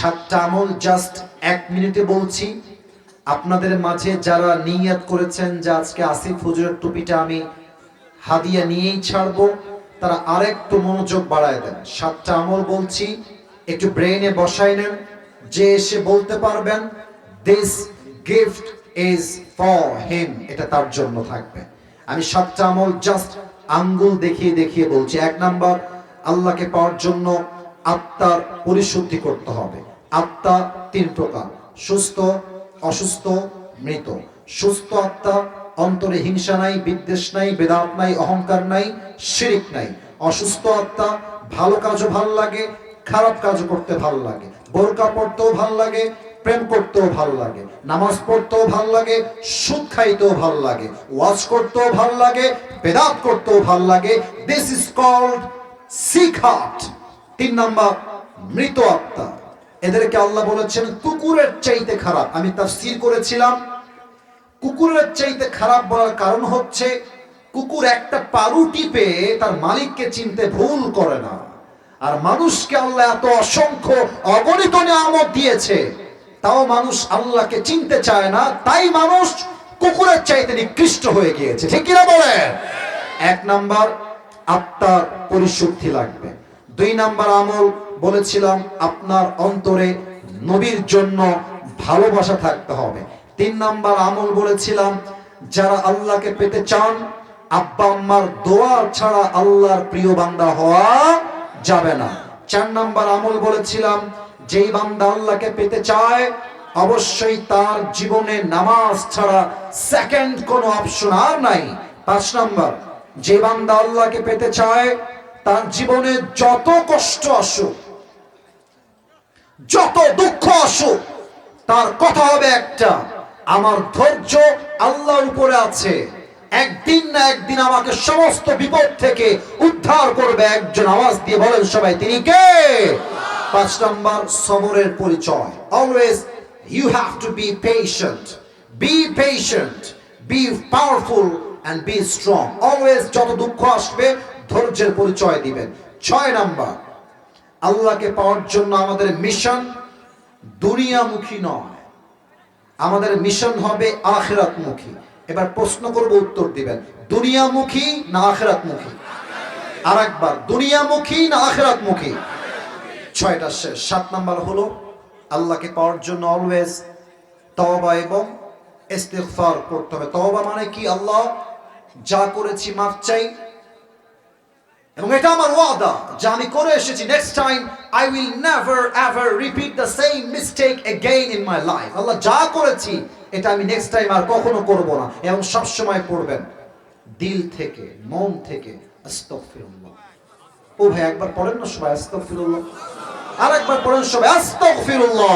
সাতটা আমল জাস্ট এক মিনিটে বলছি। আপনাদের মাঝে যারা নিয়াত করেছেন যে আজকে আসিফ হুজুরের টুপিটা আমি হাদিয়া নিয়েই ছাড়বো, তারা আরেকটু মনোযোগ বাড়ায় দেন। সাতটা আমল বলছি, একটু ব্রেইনে বসাই নেন, যে এসে বলতে পারবেন this gift is for him এটা তার জন্য থাকবে। আমি সাতটা আমল জাস্ট আঙ্গুল দেখিয়ে দেখিয়ে বলছি। এক নাম্বার, আল্লাহকে পাওয়ার জন্য আত্মার পরিশুদ্ধি করতে হবে। আত্মা তিন প্রকার, সুস্থ, অসুস্থ, মৃত। সুস্থ আত্মা অন্তরে হিংসা নাই, বিদ্বেষ নাই, বেদাত নাই, অহংকার নাই, শিরিক নাই। অসুস্থ আত্মা ভালো কাজও ভালো লাগে, খারাপ কাজও করতে ভালো লাগে। বোরকা পড়তেও ভালো লাগে, প্রেম করতেও ভালো লাগে। নামাজ পড়তেও ভালো লাগে, সুদ খাইতেও ভালো লাগে। ওয়াজ করতেও ভালো লাগে, বেদাত করতেও ভালো লাগে। দিস ইজ কল্ড সিখাট তিন নাম্বার, মৃত আত্মা। এদেরকে আল্লাহ বলেছেন, কুকুরের চাইতে খারাপ। আমি তাফসীর করেছিলাম। কুকুরের চাইতে খারাপ বলার কারণ হচ্ছে, কুকুর একটা পারু টিপে তার মালিককে চিনতে ভুল করে না। আর মানুষকে আল্লাহ এত অসংখ্য অগণিত নিয়ামত দিয়েছে, তাও মানুষ আল্লাহকে চিনতে চায় না। তাই মানুষ কুকুরের চাইতে নিকৃষ্ট হয়ে গিয়েছে। ঠিক কিনা বলেন? এক নাম্বার, আত্মার পরিশুদ্ধি লাগবে। দুই নাম্বার আমল বলেছিলাম, আপনার অন্তরে নবীর জন্য ভালোবাসা থাকতে হবে। তিন নাম্বার আমল বলেছিলাম, যারা আল্লাহকে পেতে চান, আব্বা আম্মার দোয়া ছাড়া আল্লাহর প্রিয় বান্দা হওয়া যাবে না। চার নাম্বার আমল বলেছিলাম, যেই বান্দা আল্লাহকে পেতে চায়, অবশ্যই তার জীবনে নামাজ ছাড়া সেকেন্ড কোনো অপশন আর নাই। পাঁচ নাম্বার, যে বান্দা আল্লাহকে পেতে চায়, তার জীবনে যত কষ্ট আসুক যত দুঃখ আসুক, তার কথা হবে একটা। আমার ধৈর্য আল্লাহর উপরে আছে। একদিন না একদিন আমাকে সমস্ত বিপদ থেকে উদ্ধার করবে একজন। আওয়াজ দিয়ে বলেন সবাই, তিনি কে? পাঁচ নম্বর, সবরের পরিচয়। Always you have to be patient be patient be powerful and be strong always যত দুঃখ আসবে, ধৈর্যের পরিচয় দিবেন। ছয় নাম্বার আল্লাহকে পাওয়ার জন্য আমাদের মিশন দুনিয়ামুখী নয়। আমাদের মিশন হবে আখেরাতমুখী। এবার প্রশ্ন করব, উত্তর দিবেন। দুনিয়ামুখী না আখেরাতমুখী? আর একবার দুনিয়ামুখী না আখেরাতমুখী? ছয়টা শেষ। সাত নাম্বার হলো, আল্লাহকে পাওয়ার জন্য অলওয়েজ তওবা এবং ইস্তিগফার করতে হবে। তওবা মানে কি আল্লাহ? যা করেছি মাফ চাই এবং এটা আমার ওয়াদা যা আমি করে এসেছি next time I will never ever repeat the same mistake again in my life Allah যা করেছি, এটা আমি নেক্সট টাইম আর কখনো করব না। এবং সব সময় পড়বেন, দিল থেকে, মন থেকে, আস্তাগফিরুল্লাহ। ও ভাই, একবার পড়েন না সবাই, আস্তাগফিরুল্লাহ। আর একবার পড়েন সবাই, আস্তাগফিরুল্লাহ।